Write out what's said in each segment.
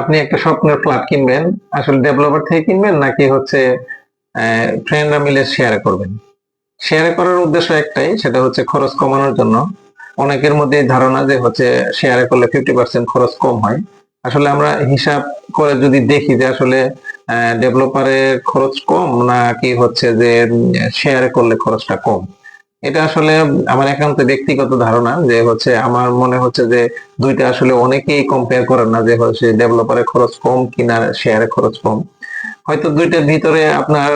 আপনি একটা স্বপ্নের ফ্ল্যাট কিনবেন, আসলে ডেভেলপার থেকে কিনবেন নাকি হচ্ছে ফ্রেন্ডরা মিলে শেয়ার করবেন? শেয়ার করার উদ্দেশ্য একটাই, সেটা হচ্ছে খরচ কমানোর জন্য। অনেকের মধ্যে ধারণা যে হচ্ছে শেয়ারে করলে ফিফটি পার্সেন্ট খরচ কম হয়। আসলে আমরা হিসাব করে যদি দেখি যে আসলে ডেভেলপারের খরচ কম নাকি হচ্ছে যে শেয়ারে করলে খরচটা কম। এটা আসলে আমার একান্ত ব্যক্তিগত ধারণা যে হচ্ছে আমার মনে হচ্ছে যে দুইটা আসলে অনেকেই কম্পেয়ার করেন না যে হচ্ছে ডেভেলপারের খরচ কম কিনা শেয়ারে খরচ কম। হয়তো দুইটার ভিতরে আপনার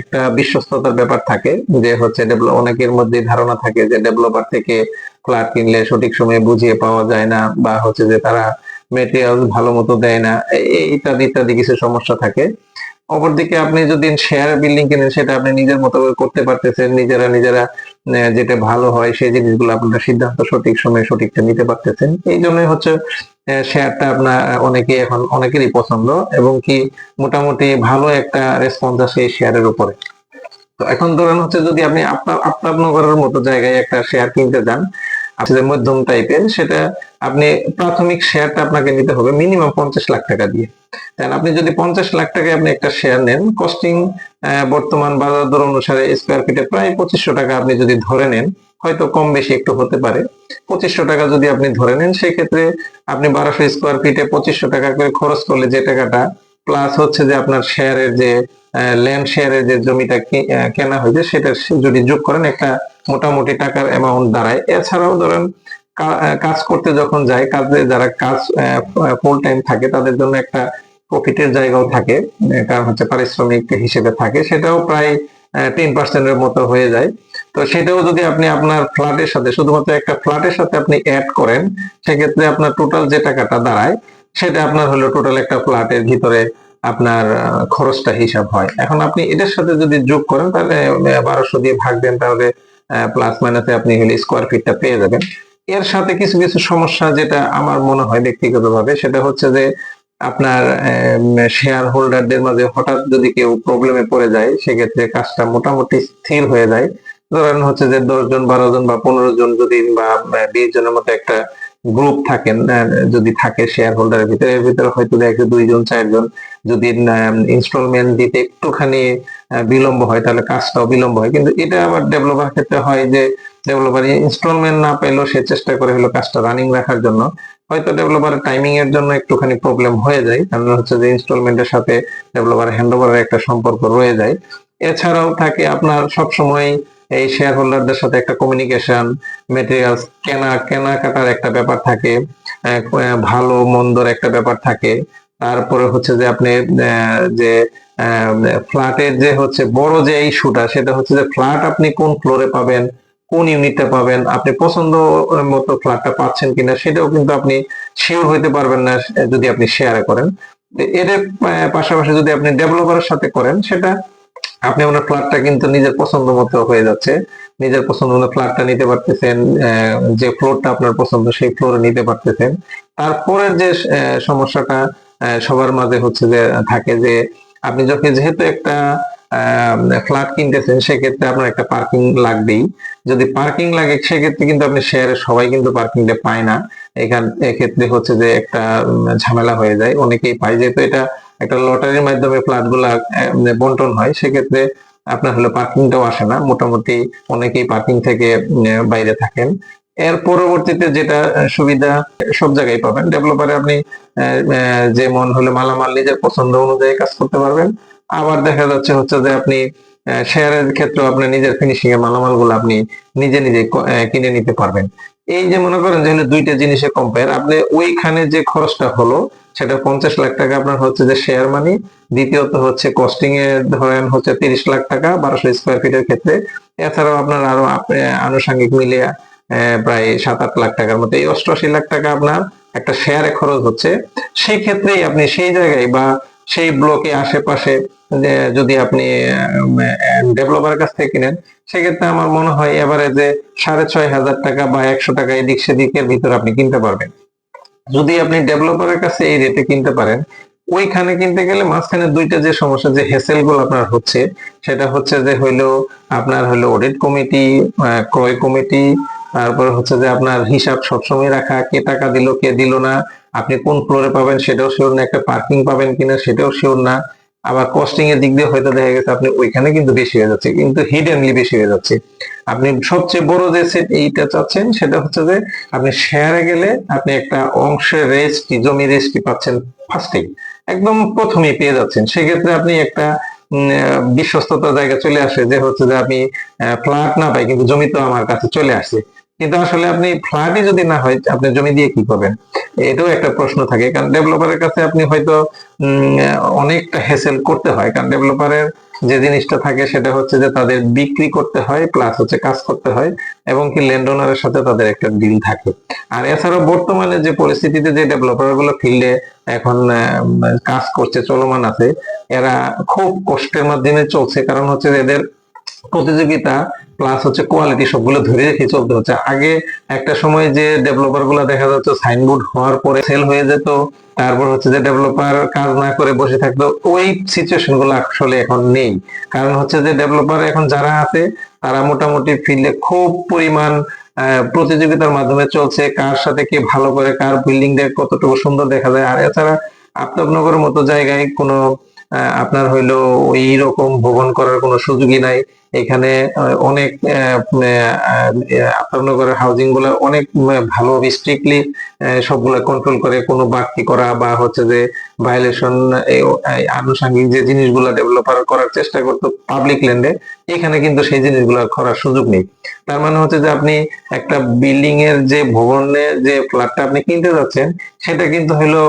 একটা বিশ্বস্ততার ব্যাপার থাকে যে হচ্ছে অনেকের মধ্যে ধারণা থাকে যে ডেভেলপার থেকে ফ্ল্যাট কিনলে সঠিক সময়ে বুঝিয়ে পাওয়া যায় না বা হচ্ছে যে তারা মেটেরিয়াল ভালো মতো দেয় না। ইত্যাদি ইত্যাদি কিছু সমস্যা থাকে। অপরদিকে আপনি যদি শেয়ার বিল্ডিং কেনেন, সেটা আপনি নিজের মতো করতে পারতেছেন, নিজেরা নিজেরা যেটা ভালো হয়, সেই জিনিসগুলো আপনারা সিদ্ধান্ত সঠিক সময়ে সঠিকটা নিতে পারতেছেন। এই জন্যই হচ্ছে শেয়ারটা আপনার অনেকে এখন, অনেকেরই পছন্দ এবং কি মোটামুটি ভালো একটা রেসপন্স আসে এই শেয়ারের উপরে। তো এখন ধরেন হচ্ছে যদি আপনি আপনার আপনার নগরের মতো জায়গায় একটা শেয়ার কিনতে যান আপনাদের মধ্যম টাইপের সেটা আপনি প্রাথমিক শেয়ারটা আপনাকে নিতে হবে মিনিমাম পঞ্চাশ লাখ টাকা দিয়ে। দেন আপনি যদি পঞ্চাশ লাখ টাকায় আপনি একটা শেয়ার নেন কস্টিং বর্তমান বাজার দর অনুসারে স্কোয়ার ফিটে প্রায় পঁচিশশো টাকা আপনি যদি ধরে নেন, হয়তো কম বেশি একটু হতে পারে, পঁচিশশো টাকা যদি আপনি ধরে নেন, সেক্ষেত্রে আপনি বারোশো স্কোয়ার ফিটে পঁচিশশো টাকা করে খরচ করলে যে টাকাটা প্লাস হচ্ছে যে আপনার শেয়ারের যে ল্যান্ড শেয়ারের যে জমিটা কেনা হয়েছে, সেটা যদি যোগ করেন একটা মোটামুটি টাকার অ্যামাউন্ট দাঁড়ায়। এছাড়াও ধরেন কাজ করতে যখন যায়, কাজে যারা কাজ ফুল টাইম থাকে, তাদের জন্য একটা প্রফিটের জায়গাও থাকে কারণ হচ্ছে পারিশ্রমিক হিসেবে থাকে। সেটাও প্রায় টেন পার্সেন্টের মতো হয়ে যায়। তো সেটাও যদি আপনি আপনার ফ্ল্যাটের সাথে, শুধুমাত্র একটা ফ্ল্যাটের সাথে আপনি অ্যাড করেন, সেক্ষেত্রে আপনার টোটাল যে টাকাটা দাঁড়ায়, সেটা আপনার হলো টোটাল একটা ফ্ল্যাটের ভিতরে আপনার খরচটা হিসাব হয়। এখন আপনি এটার সাথে যদি যোগ করেন, তাহলে বারোশো দিয়ে ভাগ দেন, তাহলে প্লাস মাইনাসে আপনি হলে স্কোয়ার ফিটটা পেয়ে যাবেন। এর সাথে কিছু কিছু সমস্যা যেটা আমার মনে হয় ব্যক্তিগতভাবে, সেটা হচ্ছে যে আপনার শেয়ার হোল্ডারদের মাঝে হঠাৎ যদি কেউ প্রবলেমে পড়ে যায়, সেক্ষেত্রে কাজটা মোটামুটি স্থির হয়ে যায়। ধরেন হচ্ছে যে দশ জন, বারো জন বা পনেরো জন যদি বা বিশ জনের মতো একটা গ্রুপ থাকেন যদি থাকে শেয়ার হোল্ডারের ভিতরে, এর ভিতরে হয়তো দেখে দুইজন, চারজন যদি ইনস্টলমেন্ট দিতে একটুখানি বিলম্ব হয়, তাহলে কাজটাও বিলম্ব হয়। কিন্তু এটা আবার ডেভেলপার ক্ষেত্রে হয় যে ডেভেলপার ইনস্টলমেন্ট না পেলেও সে চেষ্টা করে হলো কাজটা রানিং রাখার জন্য। হয়তো ডেভেলপারের টাইমিং এর জন্য একটুখানি প্রবলেম হয়ে যায়, কারণ হচ্ছে যে ইনস্টলমেন্টের সাথে ডেভেলপার হ্যান্ড ওভারের একটা সম্পর্ক রয়ে যায়। এছাড়াও থাকে আপনার সবসময় এই শেয়ার হোল্ডারদের সাথে একটা কমিউনিকেশন মেটেরিয়ালস কেনা, কেনাকাটার একটা ব্যাপার থাকে ভালো, মন্দর একটা ব্যাপার থাকে। তারপরে হচ্ছে যে আপনি যে ফ্ল্যাটের যে হচ্ছে বড় যে ইস্যুটা, সেটা হচ্ছে যে ফ্ল্যাট আপনি কোন ফ্লোরে পাবেন, কোন ইউনিটে পাবেন, আপনি পছন্দ মতো ফ্ল্যাটটা পাচ্ছেন কিনা, সেটাও কিন্তু আপনি শিওর হইতে পারবেন না, যদি আপনি শেয়ারে করেন। এর পাশাপাশি যদি আপনি ডেভেলপারের সাথে করেন, সেটা আপনি আপনার ফ্ল্যাটটা কিন্তু নিজের পছন্দ মতো হয়ে যাচ্ছে। নিজের পছন্দ মতো ফ্ল্যাটটা নিতে পারতেছেন যে ফ্লোরটা আপনার পছন্দ সেই ফ্লোরে নিতে পারতেছেন। তারপরের যে সমস্যাটা সবার মাঝে হচ্ছে যে, থাকে যে, আপনি যখন যেহেতু একটা ফ্ল্যাট কিনতেছেন, সেক্ষেত্রে আপনার একটা পার্কিং লাগবেই। যদি পার্কিং লাগে, সেক্ষেত্রে কিন্তু আপনি শেয়ারে সবাই কিন্তু পার্কিংটা পায় না। এখান, এক্ষেত্রে হচ্ছে যে একটা ঝামেলা হয়ে যায়। অনেকেই পায়। যেহেতু এটা একটা লটারির মাধ্যমে ফ্ল্যাটগুলা বন্টন হয়, সেক্ষেত্রে আপনার হলো পার্কিংটাও আসে না। মোটামুটি অনেকেই পার্কিং থেকে বাইরে থাকেন। এর পরবর্তীতে যেটা সুবিধা সব জায়গায় পাবেন। ডেভেলপারে আপনি যেমন হলো মালামাল নিজের পছন্দ অনুযায়ী কাজ করতে পারবেন। আবার দেখা যাচ্ছে হচ্ছে যে আপনি শেয়ারের ক্ষেত্রে আপনি নিজের ফিনিশিং এর মালামালগুলো আপনি নিজে নিজে কিনে নিতে পারবেন। এই যে মনে করেন যে দুইটা জিনিসে কম্পেয়ার আপনি ওইখানে যে খরচটা হলো, সেটা পঞ্চাশ লাখ টাকা আপনার হচ্ছে যে শেয়ার মানি দ্বিতীয়ত হচ্ছে কস্টিং এ ধরেন হচ্ছে তিরিশ লাখ টাকা বারোশো স্কোয়ার ফিটের ক্ষেত্রে। এছাড়াও আপনার আরও আনুষঙ্গিক মিলিয়ে প্রায় সাত আট লাখ টাকার মতো, এই অষ্টআশি লাখ টাকা আপনার একটা শেয়ারে খরচ হচ্ছে। সেই ক্ষেত্রেই আপনি সেই জায়গায় বা সেই ব্লকে আশেপাশে যে যদি আপনি ডেভেলপারের কাছ থেকে কিনেন, সেক্ষেত্রে আমার মনে হয় এভারেজে সাড়ে ছয় হাজার টাকা বা একশো টাকা এদিক সেদিকের ভিতর আপনি কিনতে পারবেন। যদি আপনি ডেভেলপারের কাছে এই রেটে কিনতে পারেন, ওইখানে কিনতে গেলে মাঝখানে দুইটা যে সমস্যা, যে হেসেলগুলো আপনার হচ্ছে, সেটা হচ্ছে যে হইল আপনার হলো অডিট কমিটি ক্রয় কমিটি তারপরে হচ্ছে যে আপনার হিসাব সবসময় রাখা, কে টাকা দিল, কে দিল না, আপনি কোন ফ্লোরে পাবেন সেটাও শিওর না, একটা পার্কিং পাবেন কিনা সেটাও শিওর না। আবার কস্টিং এর দিক দিয়ে হয়তো দেখা গেছে আপনি ওইখানে কিন্তু বেশি হয়ে যাচ্ছে, কিন্তু হিডেনলি বেশি হয়ে যাচ্ছে। আপনি সবচেয়ে বড় যে সেট এইটা চাচ্ছেন, সেটা হচ্ছে যে আপনি শেয়ারে গেলে আপনি একটা অংশের রেস্ট জমি রেস্টটি পাচ্ছেন ফার্স্টেই একদম প্রথমেই পেয়ে যাচ্ছেন। সেক্ষেত্রে আপনি একটা বিশ্বস্ততার জায়গা চলে আসে, যে হচ্ছে যে আমি ফ্ল্যাট না পাই, কিন্তু জমি তো আমার কাছে চলে আসে। কিন্তু আসলে আপনি ফ্ল্যাটই যদি না হয়, আপনি জমি দিয়ে কি করবেন? এটাও একটা প্রশ্ন থাকে, কারণ ডেভেলপারের কাছে আপনি হয়তো অনেকটা হেসেল করতে হয়। কারণ ডেভেলপারের যে জিনিসটা থাকে, সেটা হচ্ছে যে তাদের বিক্রি করতে হয় প্লাস হচ্ছে কাজ করতে হয়, এবং কি ল্যান্ড ওনারের সাথে তাদের একটা ডিল থাকে। আর এছাড়াও বর্তমানে যে পরিস্থিতিতে যে ডেভেলপারগুলো ফিল্ডে এখন কাজ করছে, চলমান আছে, এরা খুব কষ্টের মাধ্যমে চলছে। কারণ হচ্ছে এদের প্রতিযোগিতা প্লাস হচ্ছে কোয়ালিটি সবগুলো ধরে রেখে চলতে হচ্ছে। আগে একটা সময় যে ডেভেলপারগুলো দেখা যাচ্ছে সাইনবোর্ড হওয়ার পরে সেল হয়ে যেত, তারপর হচ্ছে যে ডেভেলপার কাজ না করে বসে থাকতো, ওই সিচুয়েশনগুলো আসলে এখন নেই। কারণ হচ্ছে যে ডেভেলপার এখন যারা আছে, তারা মোটামুটি ফিল্ডে খুব পরিমাণ প্রতিযোগিতার মাধ্যমে চলছে, কার সাথে কে ভালো করে, কার বিল্ডিং দেখ কতটুকু সুন্দর দেখা যায়। আর এছাড়া আফতাবনগরের মতো জায়গায় কোনো আপনার হইল ওই রকম ভ্রমণ করার কোনো সুযোগই নাই। এখানে অনেক আফতাবনগরের হাউজিংগুলো অনেক ভালো স্ট্রিক্টলি সবগুলো কন্ট্রোল করে। কোনো বাড়তি করা বা হচ্ছে যে ভায়োলেশন আনুষঙ্গিক যে জিনিসগুলো ডেভেলপার করার চেষ্টা করতো পাবলিক ল্যান্ডে এখানে কিন্তু সেই জিনিসগুলো করার সুযোগ নেই। তার মানে হচ্ছে যে আপনি একটা বিল্ডিং এর যে ভবনে যে ফ্ল্যাটটা আপনি কিনতে যাচ্ছেন, সেটা কিন্তু হলো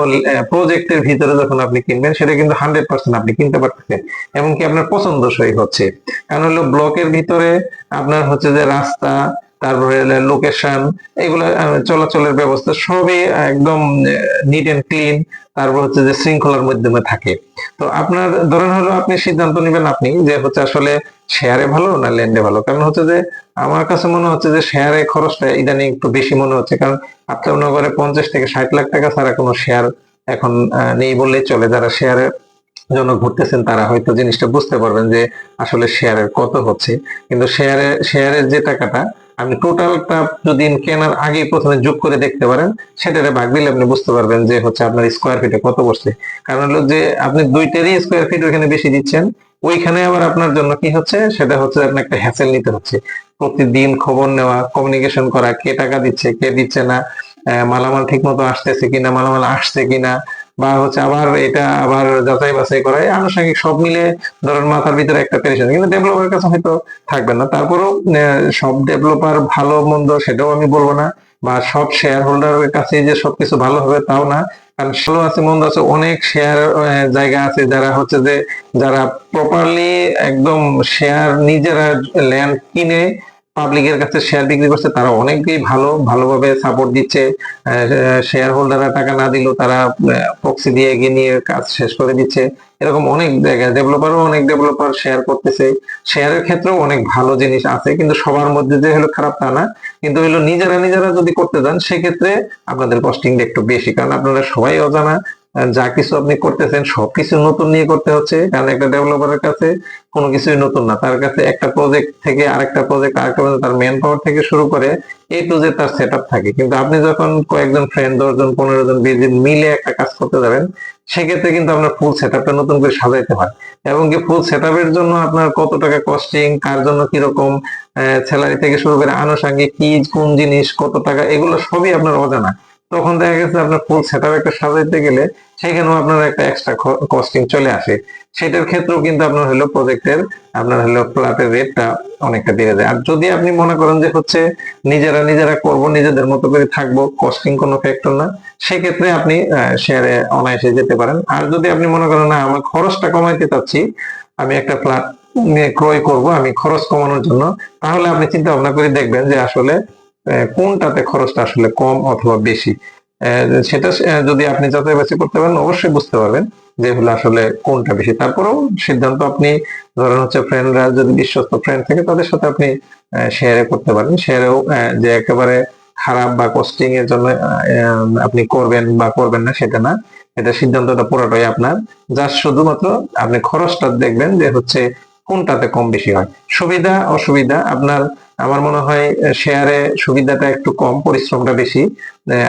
প্রজেক্টের ভিতরে যখন আপনি কিনবেন, সেটা কিন্তু হান্ড্রেড পার্সেন্ট আপনি কিনতে পারতেছেন। এমনকি আপনার পছন্দসই হচ্ছে। কারণ হলো ব্লকের ভিতরে আপনার হচ্ছে যে রাস্তা, তারপরে লোকেশন এগুলো চলাচলের ব্যবস্থা সবই একদম নিট এন্ড ক্লিন তারপর হচ্ছে যে শৃঙ্খলার মাধ্যমে থাকে। তো আপনার, ধরেন হলো আপনি সিদ্ধান্ত নেবেন আপনি যে হচ্ছে আসলে শেয়ারে ভালো না ল্যান্ডে ভালো? কারণ হচ্ছে যে আমার কাছে মনে হচ্ছে যে শেয়ারে খরচটা ইদানিং একটু বেশি মনে হচ্ছে। কারণ আপনার নগরে পঞ্চাশ থেকে ষাট লাখ টাকা ছাড়া কোনো শেয়ার এখন নেই বললেই চলে। যারা শেয়ারে জন্য ঘুরতেছেন তারা হয়তো জিনিসটা বুঝতে পারবেন যে আসলে শেয়ারের কত হচ্ছে। কিন্তু শেয়ারে শেয়ারের যে টাকাটা, আপনি টোটালটা যদি কেনার আগে প্রথমে যোগ করে দেখতে পারেন, সেটারে ভাগ দিলে আপনি বুঝতে পারবেন যে হচ্ছে আপনার স্কোয়ার ফিটে কত বসছে। কারণ হলো যে আপনি দুইটারই স্কোয়ার ফিট ওইখানে বেশি দিচ্ছেন, ওইখানে আবার আপনার জন্য কি হচ্ছে? সেটা হচ্ছে আপনার একটা হ্যাসেল নিতে হচ্ছে। প্রতিদিন খবর নেওয়া কমিউনিকেশন করা, কে টাকা দিচ্ছে, কে দিচ্ছে না মালামাল ঠিক মতো আসতেছে কিনা, মালামাল আসছে কিনা বা হচ্ছে আবার এটা আবার যাচাই বাছাই করা এই আনুষঙ্গিক সব মিলে ধরেন মাথার ভিতরে একটা পেরেশান। কিন্তু ডেভেলপারের কাছে হয়তো থাকবে না। তারপরেও সব ডেভেলপার ভালো মন্দ সেটাও আমি বলব না। বা সব শেয়ার হোল্ডারের কাছে যে সবকিছু ভালো হবে তাও না। কারণ ভালো আছে, মন্দ আছে, অনেক শেয়ার জায়গা আছে যারা হচ্ছে যে, যারা প্রপারলি একদম শেয়ার নিজেরা ল্যান্ড কিনে পাবলিকের কাছে শেয়ার বিক্রি করছে, তারা অনেকেই ভালো, ভালোভাবে সাপোর্ট দিচ্ছে। শেয়ার হোল্ডাররা টাকা না দিলেও তারা প্রক্সি দিয়ে এগিয়ে নিয়ে কাজ শেষ করে দিচ্ছে। এরকম অনেক জায়গায় ডেভেলপারও অনেক ডেভেলপার শেয়ার করতেছে। শেয়ারের ক্ষেত্রেও অনেক ভালো জিনিস আছে, কিন্তু সবার মধ্যে যে হলো খারাপ তা না। কিন্তু হলো নিজেরা নিজেরা যদি করতে যান, সেক্ষেত্রে আপনাদের কস্টিংটা একটু বেশি, কারণ আপনারা সবাই অজানা। যা কিছু আপনি করতেছেন সবকিছু নতুন নিয়ে করতে হচ্ছে। কারণ একটা ডেভেলপারের কাছে কোনো কিছুই নতুন না। তার কাছে একটা প্রজেক্ট থেকে আরেকটা প্রজেক্ট আরেকটা project, তার ম্যান পাওয়ার থেকে শুরু করে এই টু জেড তার সেট থাকে। কিন্তু আপনি যখন কয়েকজন ফ্রেন্ড দশজন পনেরো জন বিশ জন মিলে একটা কাজ করতে যাবেন সেক্ষেত্রে কিন্তু আপনার ফুল সেট আপটা নতুন করে সাজাইতে হয়। এবং কি ফুল সেট আপের জন্য আপনার কত টাকা কস্টিং কার জন্য কীরকম স্যালারি থেকে শুরু করে আনুষঙ্গিক কি কোন জিনিস কত টাকা এগুলো সবই আপনার অজানা। তখন দেখা গেছে আপনার ফুল সেট একটা সাজাইতে গেলে সেখানেও আপনার একটা এক্সট্রা কস্টিং চলে আসে। সেটার ক্ষেত্রেও কিন্তু আপনার হলো প্রজেক্টের আপনার হলো ফ্ল্যাটের রেটটা অনেকটা বেড়ে যায়। আর যদি আপনি মনে করেন যে হচ্ছে নিজেরা নিজেরা করব, নিজেদের মতো করে থাকব কস্টিং কোনো ফ্যাক্টর না, সেক্ষেত্রে আপনি শেয়ারে অনায়াসে যেতে পারেন। আর যদি আপনি মনে করেন, না, আমার খরচটা কমাইতে চাচ্ছি, আমি একটা ফ্ল্যাট ক্রয় করব, আমি খরচ কমানোর জন্য, তাহলে আপনি চিন্তা ভাবনা করে দেখবেন যে আসলে কোনটাতে খরচটা আসলে কম অথবা বেশি? সেটা যদি আপনি যাচাই বাছাই করতে পারেন, অবশ্যই বুঝতে পারবেন যে হলো আসলে কোনটা বেশি। তারপরেও সিদ্ধান্ত আপনি, ধরেন হচ্ছে ফ্রেন্ডরা যদি বিশ্বস্ত ফ্রেন্ড থাকে, তাদের সাথে আপনি শেয়ারে করতে পারেন। শেয়ারেও যে একেবারে খারাপ বা কস্টিং এর জন্য আপনি করবেন বা করবেন না, সেটা না। এটা সিদ্ধান্তটা পুরোটাই আপনার। যা শুধুমাত্র আপনি খরচটা দেখবেন যে হচ্ছে কোনটাতে কম বেশি হয়? সুবিধা, অসুবিধা? আপনার, আমার মনে হয় শেয়ারে সুবিধাটা একটু কম, পরিশ্রমটা বেশি।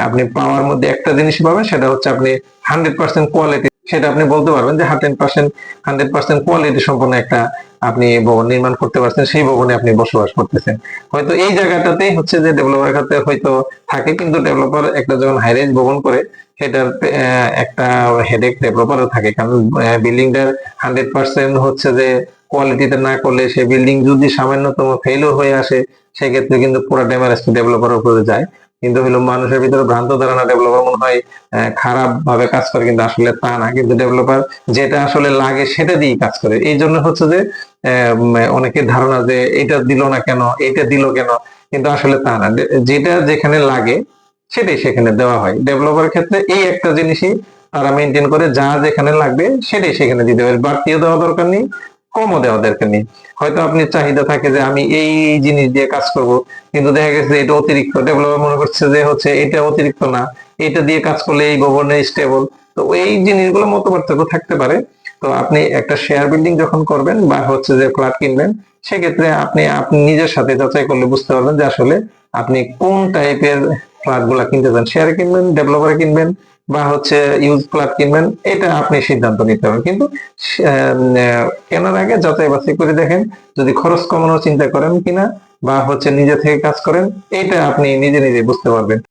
আপনি পাওয়ার মধ্যে একটা জিনিস পাবেন, সেটা হচ্ছে আপনি হান্ড্রেড পার্সেন্ট কোয়ালিটি সেটা আপনি বলতে পারবেন যে hundred percent hundred percent quality সম্পন্ন একটা আপনি ভবন নির্মাণ করতে পারছেন, সেই ভবনে আপনি বসবাস করতেছেন। হয়তো এই জায়গাটাতেই হচ্ছে যে ডেভেলপার খাতে হয়তো থাকে, কিন্তু ডেভেলপার একটা যখন হাইরেজ ভবন করে, সেটার একটা হেডেক ডেভেলপারও থাকে। কারণ বিল্ডিংটার হান্ড্রেড পার্সেন্ট হচ্ছে যে কোয়ালিটিতে না করলে সেই বিল্ডিং যদি সামান্যতম ফেইলও হয়ে আসে, সেক্ষেত্রে কিন্তু পুরো ড্যামেজ ডেভেলপারের উপরে যায়। কিন্তু হলো মানুষের ভিতরে ভ্রান্ত ধারণা ডেভেলপার মনে হয় খারাপ ভাবে কাজ করে, কিন্তু আসলে তা না। কিন্তু ডেভেলপার যেটা আসলে লাগে সেটা দিয়েই কাজ করে। এই জন্য হচ্ছে যে অনেকের ধারণা যে এটা দিল না কেন, এটা দিল কেন, কিন্তু আসলে তা না। যেটা যেখানে লাগে, সেটাই সেখানে দেওয়া হয়। ডেভেলপারের ক্ষেত্রে এই একটা জিনিসই তারা মেনটেন করে, যা যেখানে লাগবে, সেটাই সেখানে দিতে পারে। বাড়তিও দেওয়া দরকার নেই কমও দেওয়া দরকার নেই হয়তো আপনি চাহিদা থাকে যে আমি এই জিনিস দিয়ে কাজ করব, কিন্তু দেখা গেছে এটা অতিরিক্ত। ডেভেলপার মনে করছে যে হচ্ছে এটা অতিরিক্ত না, এটা দিয়ে কাজ করলে এই ভবনে স্টেবল তো এই জিনিসগুলো মত পার্থক্য থাকতে পারে। তো আপনি একটা শেয়ার বিল্ডিং যখন করবেন বা হচ্ছে যে ফ্ল্যাট কিনবেন, সেক্ষেত্রে আপনি আপনি নিজের সাথে যাচাই করলে বুঝতে পারবেন যে আসলে আপনি কোন টাইপের ফ্ল্যাটগুলা কিনতে চান। শেয়ারে কিনবেন ডেভেলপারে কিনবেন বা হচ্ছে ইউজ ক্লাব কিনবেন, এটা আপনি সিদ্ধান্ত নিতে হবে। কিন্তু কেনার আগে যাচাই বাছাই করে দেখেন, যদি খরচ কমানোর চিন্তা করেন কিনা বা হচ্ছে নিজে থেকে কাজ করেন, এটা আপনি নিজে নিজে বুঝতে পারবেন।